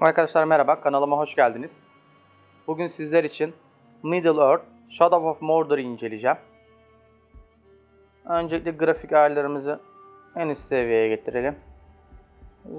Arkadaşlar merhaba, kanalıma hoş geldiniz. Bugün sizler için Middle Earth Shadow of Mordor'u inceleyeceğim. Öncelikle grafik ayarlarımızı en üst seviyeye getirelim.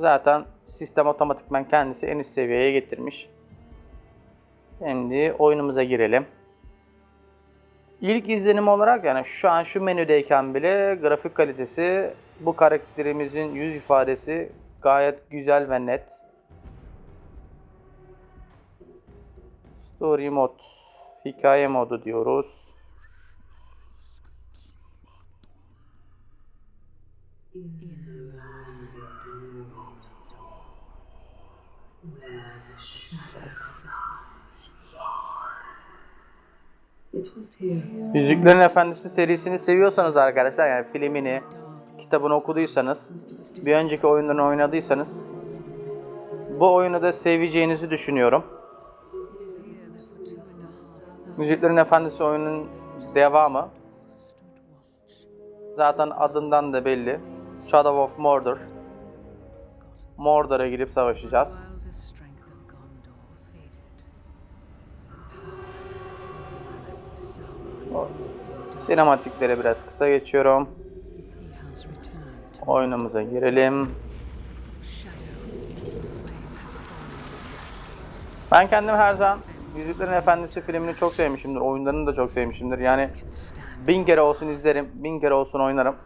Zaten sistem otomatikman kendisi en üst seviyeye getirmiş. Şimdi oyunumuza girelim. İlk izlenim olarak yani şu an şu menüdeyken bile grafik kalitesi bu karakterimizin yüz ifadesi gayet güzel ve net. Story mod, hikaye modu diyoruz. Yüzüklerin Efendisi serisini seviyorsanız arkadaşlar yani filmini, kitabını okuduysanız, bir önceki oyunlarını oynadıysanız bu oyunu da seveceğinizi düşünüyorum. Yüzüklerin Efendisi oyunun devamı. Zaten adından da belli. Shadow of Mordor. Mordor'a gidip savaşacağız. Sinematikleri biraz kısa geçiyorum. Oyunumuza girelim. Ben kendim her zaman Yüzüklerin Efendisi filmini çok sevmişimdir. Oyunlarını da çok sevmişimdir. Yani bin kere olsun izlerim, bin kere olsun oynarım.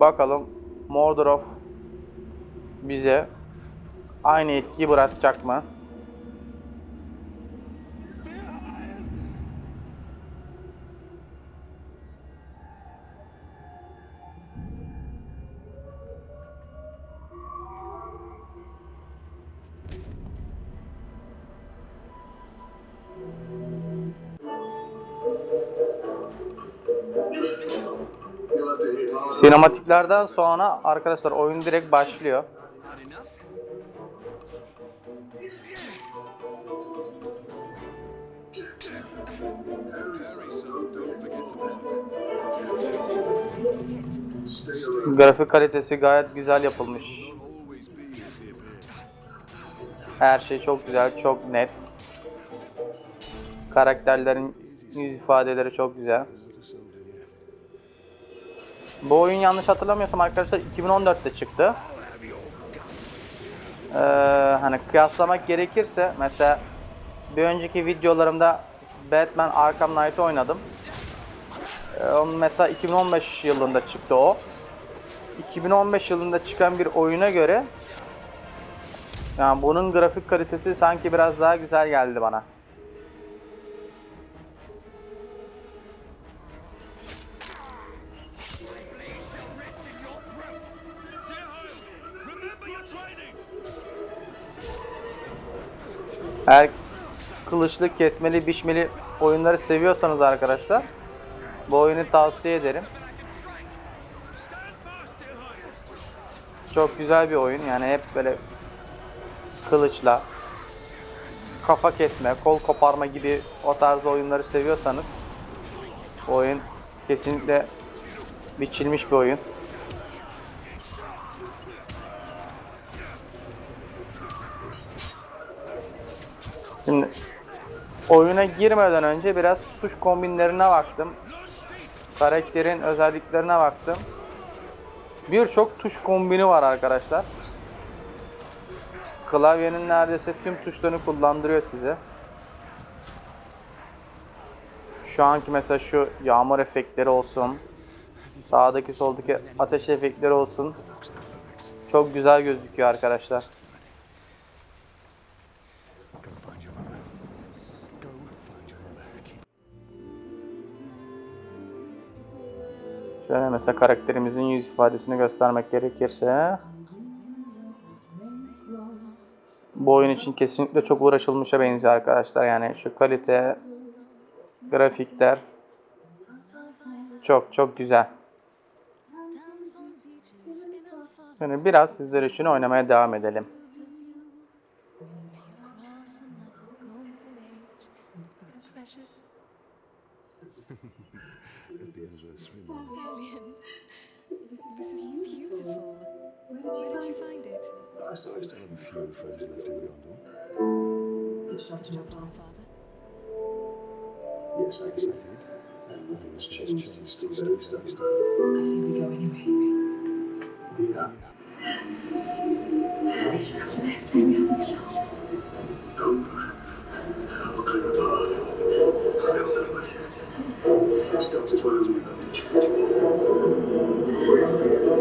Bakalım Mordorov bize aynı etkiyi bırakacak mı? Sinematiklerden sonra arkadaşlar oyun direkt başlıyor. Grafik kalitesi gayet güzel yapılmış. Her şey çok güzel, çok net. Karakterlerin yüz ifadeleri çok güzel. Bu oyun yanlış hatırlamıyorsam arkadaşlar 2014'te çıktı. Ee, hani kıyaslamak gerekirse mesela bir önceki videolarımda Batman Arkham Knight'ı oynadım. Ee, mesela 2015 yılında çıktı o. 2015 yılında çıkan bir oyuna göre yani bunun grafik kalitesi sanki biraz daha güzel geldi bana. Eğer kılıçlı, kesmeli, biçmeli oyunları seviyorsanız arkadaşlar bu oyunu tavsiye ederim. Çok güzel bir oyun yani hep böyle kılıçla kafa kesme, kol koparma gibi o tarz oyunları seviyorsanız oyun kesinlikle biçilmiş bir oyun. Şimdi oyuna girmeden önce biraz tuş kombinlerine baktım. Karakterin özelliklerine baktım. Birçok tuş kombini var arkadaşlar. Klavyenin neredeyse tüm tuşlarını kullandırıyor size. Şu anki mesela şu yağmur efektleri olsun. Sağdaki soldaki ateş efektleri olsun. Çok güzel gözüküyor arkadaşlar. Şöyle mesela karakterimizin yüz ifadesini göstermek gerekirse bu oyun için kesinlikle çok uğraşılmışa benziyor arkadaşlar. Yani şu kalite, grafikler çok çok güzel. Yani biraz sizler için oynamaya devam edelim. This is beautiful. Where did you find it? I still have a few friends left in Gondor. Did you talk to my father? Yes, I did. And nothing's changed. changed. Very stubborn. I think we go anyway.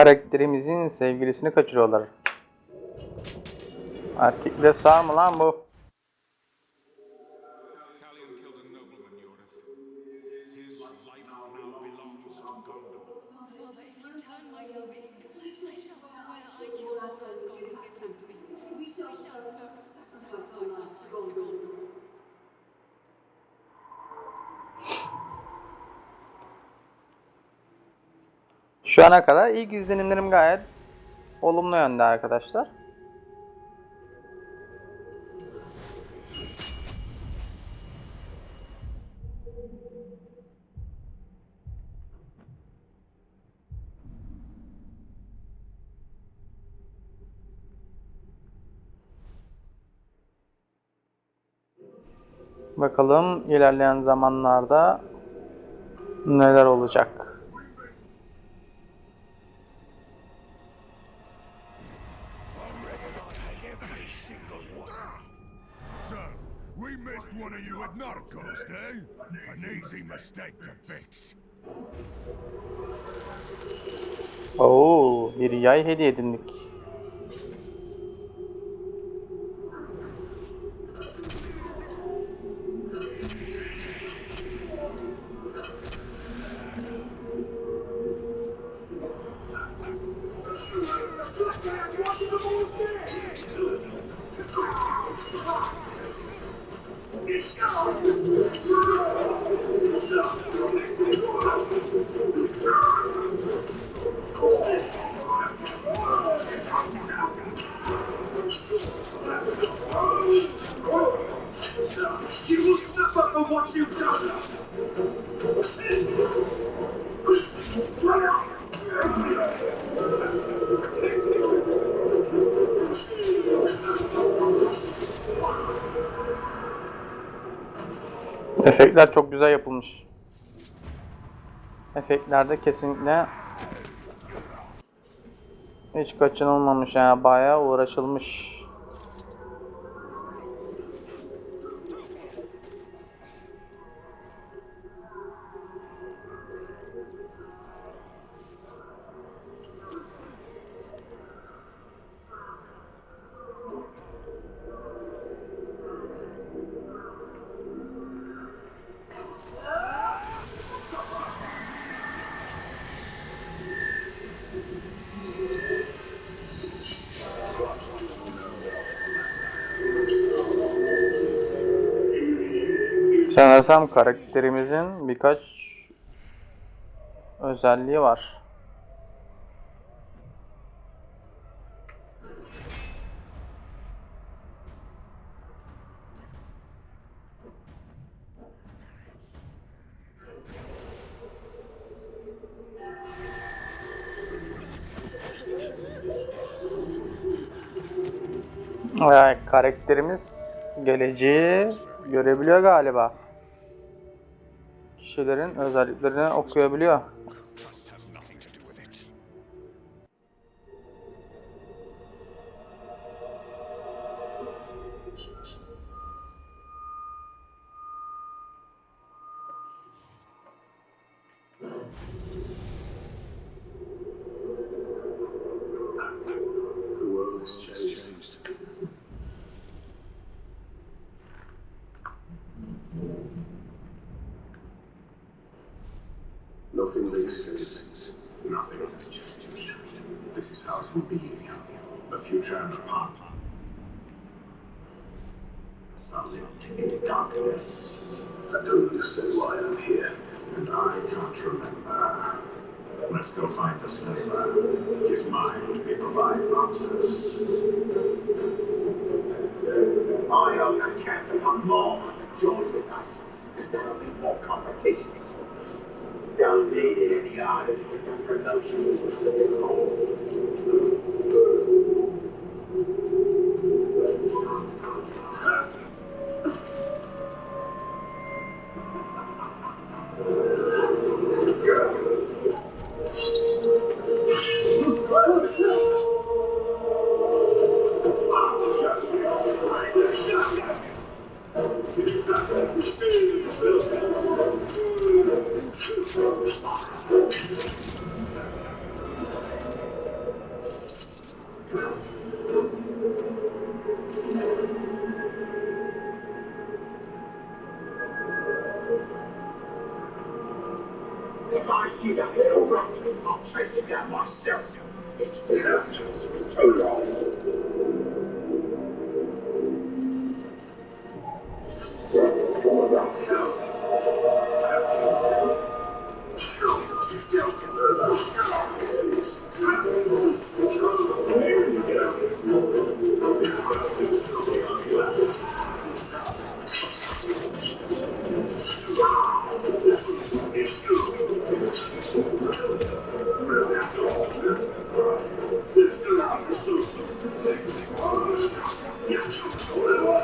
Karakterimizin sevgilisini kaçırıyorlar. Erkekle sağ mı lan bu? Şu ana kadar ilk izlenimlerim gayet olumlu yönde arkadaşlar. Bakalım ilerleyen zamanlarda neler olacak. Mistake to fix. Oo, bir yay hediye edindik. You Efektler çok güzel yapılmış. Efektlerde kesinlikle hiç kaçınılmamış yani bayağı uğraşılmış. Sanırsam karakterimizin birkaç özelliği var. Evet, karakterimiz geleceği görebiliyor galiba. Kişilerin özelliklerini okuyabiliyor. I don't say why I'm here, and I can't remember. Let's go find the slaver. His mind may provide answers. I only can't become more. Join with us. There will be more complications. Don't need any odds with promotions. If I'll chase it down myself. これは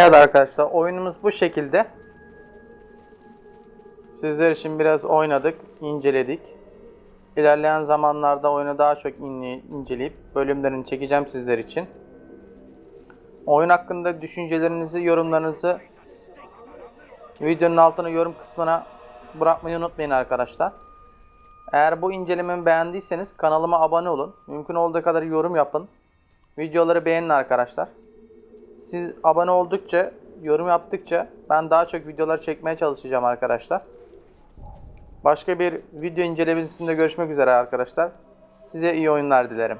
Evet arkadaşlar oyunumuz bu şekilde. Sizler için biraz oynadık, inceledik. İlerleyen zamanlarda oyunu daha çok inceleyip bölümlerini çekeceğim sizler için. Oyun hakkında düşüncelerinizi, yorumlarınızı videonun altına yorum kısmına bırakmayı unutmayın arkadaşlar. Eğer bu incelememi beğendiyseniz kanalıma abone olun. Mümkün olduğu kadar yorum yapın. Videoları beğenin arkadaşlar. Siz abone oldukça, yorum yaptıkça ben daha çok videolar çekmeye çalışacağım arkadaşlar. Başka bir video incelemesinde görüşmek üzere arkadaşlar. Size iyi oyunlar dilerim.